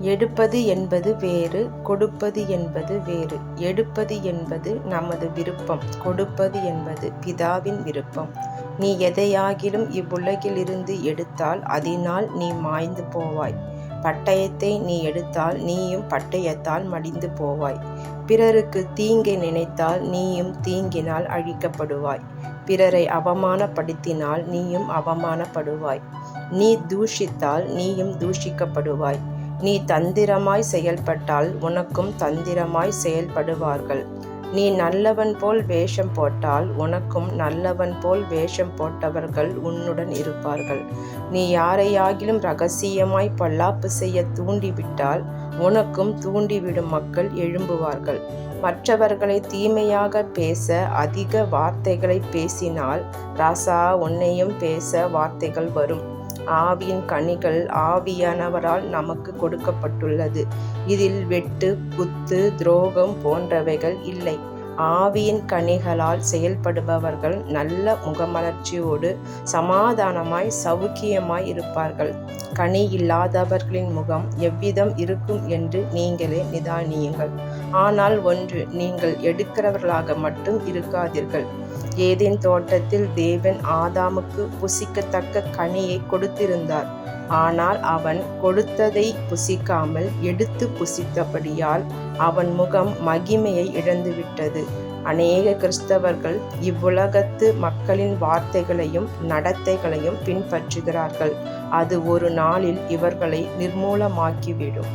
எடுப்பது என்பது வேறு கொடுப்பது என்பது வேறு. எடுப்பது என்பது நமது விருப்பம் கொடுப்பது என்பது பிதாவின் விருப்பம். நீ எதையாகிலும் இவ்வுலகிலிருந்து எடுத்தால் அதனால் நீ மாய்ந்து போவாய். பட்டயத்தை நீ எடுத்தால் நீயும் பட்டயத்தால் மடிந்து போவாய். பிறருக்கு தீங்கை நினைத்தால் நீயும் தீங்கினால் அழிக்கப்படுவாய். பிறரை அவமானப்படுத்தினால் நீயும் அவமானப்படுவாய். நீ தூஷித்தால் நீயும் தூஷிக்கப்படுவாய். நீ தந்திரமாய் செயல்பட்டால் உனக்கும் தந்திரமாய் செயல்படுவார்கள். நீ நல்லவன் போல் வேஷம் போட்டால் உனக்கும் நல்லவன் போல் வேஷம் போட்டவர்கள் உன்னுடன் இருப்பார்கள். நீ யாரையாகிலும் ரகசியமாய் பொல்லாப்பு செய்ய தூண்டிவிட்டால் உனக்கும் தூண்டிவிடும் மக்கள் எழும்புவார்கள். மற்றவர்களை தீமையாக பேச அதிக வார்த்தைகளை பேசினால் ராசா உன்னையும் பேச வார்த்தைகள் வரும். ஆவியின் கனிகள் ஆவியானவரால் நமக்கு கொடுக்கப்பட்டுள்ளது. இதில் வெட்டு குத்து துரோகம் போன்றவைகள் இல்லை. ஆவியின் கனிகளால் செயல்படுபவர்கள் நல்ல முகமலர்ச்சியோடு சமாதானமாய் சவுக்கியமாய் இருப்பார்கள். கனி இல்லாதவர்களின் முகம் எவ்விதம் இருக்கும் என்று நீங்களே நிதானியுங்கள். ஆனால் ஒன்று நீங்கள் எடுக்கிறவர்களாக மட்டும் இருக்காதீர்கள். ஏதேன் தோட்டத்தில் தேவன் ஆதாமுக்கு புசிக்கத்தக்க கனியை கொடுத்திருந்தார். ஆனால் அவன் கொடுத்ததை புசிக்காமல் எடுத்து புசித்தபடியால் அவன் முகம் மகிமையை இழந்துவிட்டது. அநேக கிறிஸ்தவர்கள் இவ்வுலகத்து மக்களின் வார்த்தைகளையும் நடத்தைகளையும் பின்பற்றுகிறார்கள். அது ஒரு நாளில் இவர்களை நிர்மூலமாக்கிவிடும்.